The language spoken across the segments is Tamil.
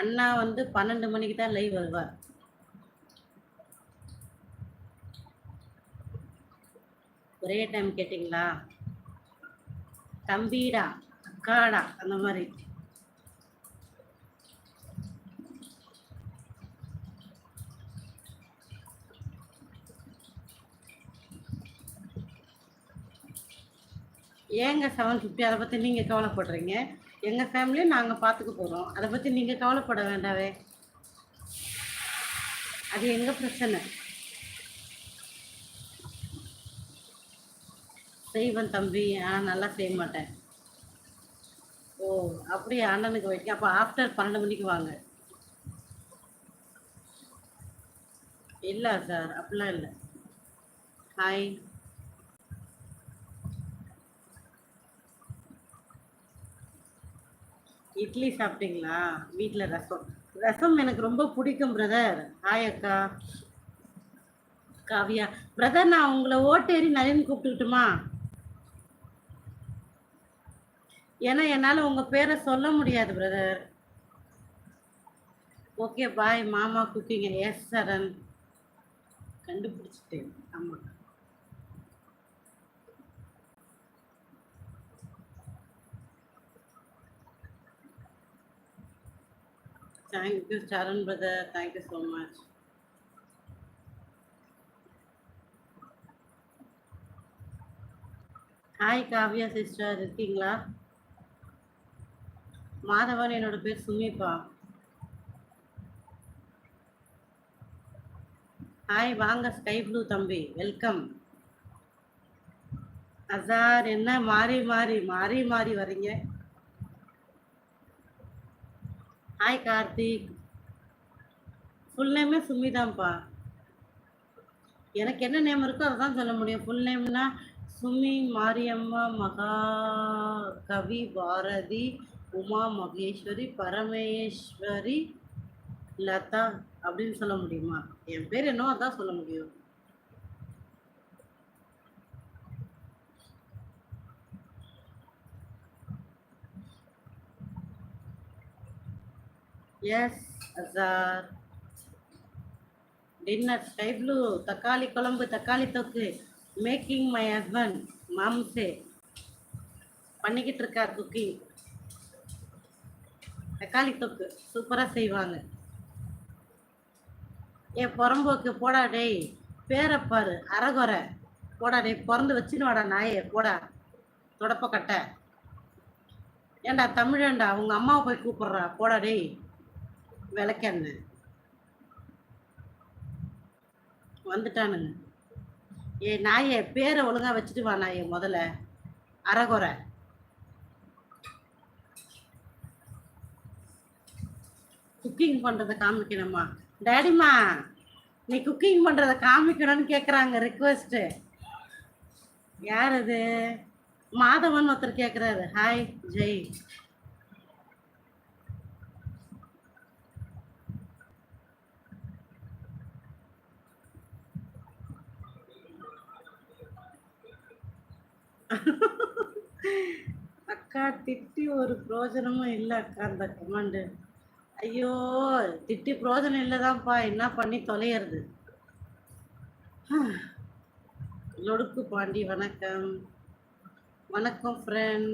அண்ணா வந்து பன்னெண்டு மணிக்கு தான் லைவ் வருவார். ஒரே டைம் கேட்டிங்களா? தம்பிடா அக்காடா அந்த மாதிரி. ஏங்க செவன் ஃபிஃப்டி அதை பற்றி நீங்கள் கவலைப்படுறீங்க? எங்கள் ஃபேமிலியை நாங்கள் பார்த்துக்க போகிறோம் அதை பற்றி நீங்கள் கவலைப்பட வேண்டாவே அது எங்கள் பிரச்சனை? செய்வன் தம்பி ஆ நல்லா செய்ய மாட்டேன். ஓ அப்படியே அண்ணனுக்கு வைக்க அப்போ ஆஃப்டர் பன்னெண்டு மணிக்கு வாங்க. இல்லை சார் அப்படிலாம் இல்லை. ஹாய் இட்லி சாப்பிட்டீங்களா? வீட்டில் ரசம். ரசம் எனக்கு ரொம்ப பிடிக்கும் பிரதர் ஹாய் அக்கா. காவியா. பிரதர் நான் உங்களை ஓட்டேறி நளின் கூப்பிட்டுக்கிட்டுமா? ஏன்னா என்னால் உங்கள் பேரை சொல்ல முடியாது பிரதர் ஓகே பாய் மாமா குக்கிங் எஸ் சரண். கண்டுபிடிச்சிட்டேன். ஆமாம் thank you Charan brother thank you so much hi Kavya sister இருக்கீங்களா? மாதவன் என்னோட பேர் சுமிப்பா ஹாய் வாங்க ஸ்கை ப்ளூ தம்பி. வெல்கம் அசார் என்ன? மாறி மாறி மாறி மாறி வரீங்க. ஹாய் கார்த்திக். ஃபுல் நேமே சுமிதாம்ப்பா. எனக்கு என்ன நேம் இருக்கோ அதை தான் சொல்ல முடியும். ஃபுல் நேம்னா சுமி மாரியம்மா மகா கவி பாரதி உமா மகேஸ்வரி பரமேஸ்வரி லதா அப்படின்னு சொல்ல முடியுமா? என் பேர் என்னவோ அதான் சொல்ல முடியும். Yes Azhar dinner sky blue தக்காளி குழம்பு தக்காளி தொக்கு. மேக்கிங் மை ஹஸ்பண்ட் மாம்சே. பண்ணிக்கிட்டு இருக்கார் குக்கிங் தக்காளி தொக்கு சூப்பராக செய்வாங்க. ஏ புறம்போக்கு போடா டேய். பேரை அறகுறை போடா டேய் பிறந்து வச்சுன்னு வாடா நாயே போடா. தொடப்ப கட்டை ஏண்டா தமிழண்டா உங்கள் அம்மாவை போய் கூப்பிட்றா போடா டேய். விளக்கெண்ண வந்துட்டானுங்க. ஏ நாயை பேரை ஒழுங்கா வச்சுட்டு வா நாயை முதல்ல. அறகுறை குக்கிங் பண்ணுறத காமிக்கணுமா? டேடிமா நீ குக்கிங் பண்ணுறத காமிக்கணும்னு கேட்குறாங்க ரிக்வெஸ்ட் யார் அது? மாதவன் ஒருத்தர் கேட்குறாரு ஹாய் ஜெய் அக்கா திட்டி ஒரு பிரயோஜனமும் இல்லை அக்கா அந்த கமாண்டு ஐயோ திட்டி பிரோஜனம் இல்லைதான்ப்பா என்ன பண்ணி தொலையிறது? லொடுக்கு பாண்டி வணக்கம். வணக்கம் ஃப்ரெண்ட்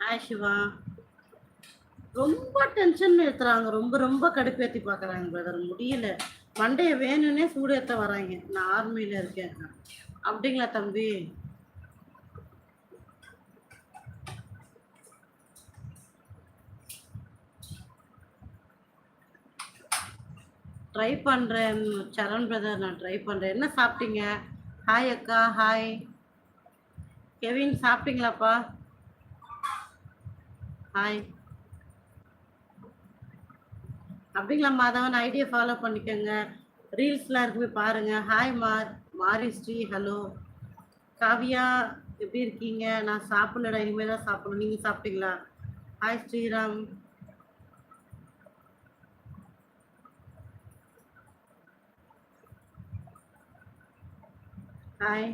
ஹாய் சிவா. ரொம்ப டென்ஷன் ஏற்றுறாங்க ரொம்ப ரொம்ப கடுப்பேற்றி பார்க்குறாங்க பிரதர் முடியல. மண்டையை வேணும்னே சூடேற்ற வராங்க. நான் ஆர்மியில் இருக்கேன். அப்படிங்களா தம்பி? ட்ரை பண்ணுறேன் சரண் பிரதர் நான் ட்ரை பண்ணுறேன் என்ன சாப்பிட்டீங்க? ஹாய் அக்கா ஹாய் கெவின் சாப்பிட்டீங்களாப்பா? ஹாய் அப்படிங்களா மாதவன் ஐடியா ஃபாலோ பண்ணிக்கோங்க. ரீல்ஸ்லாம் இருக்குமே பாருங்கள் ஹாய் மார் மாரி ஸ்ரீ ஹலோ காவியா எப்படி இருக்கீங்க? நான் சாப்பிடலடா இனிமேல் தான் சாப்பிடணும். நீங்கள் சாப்பிட்டீங்களா? ஹாய் ஸ்ரீராம். ஹாய்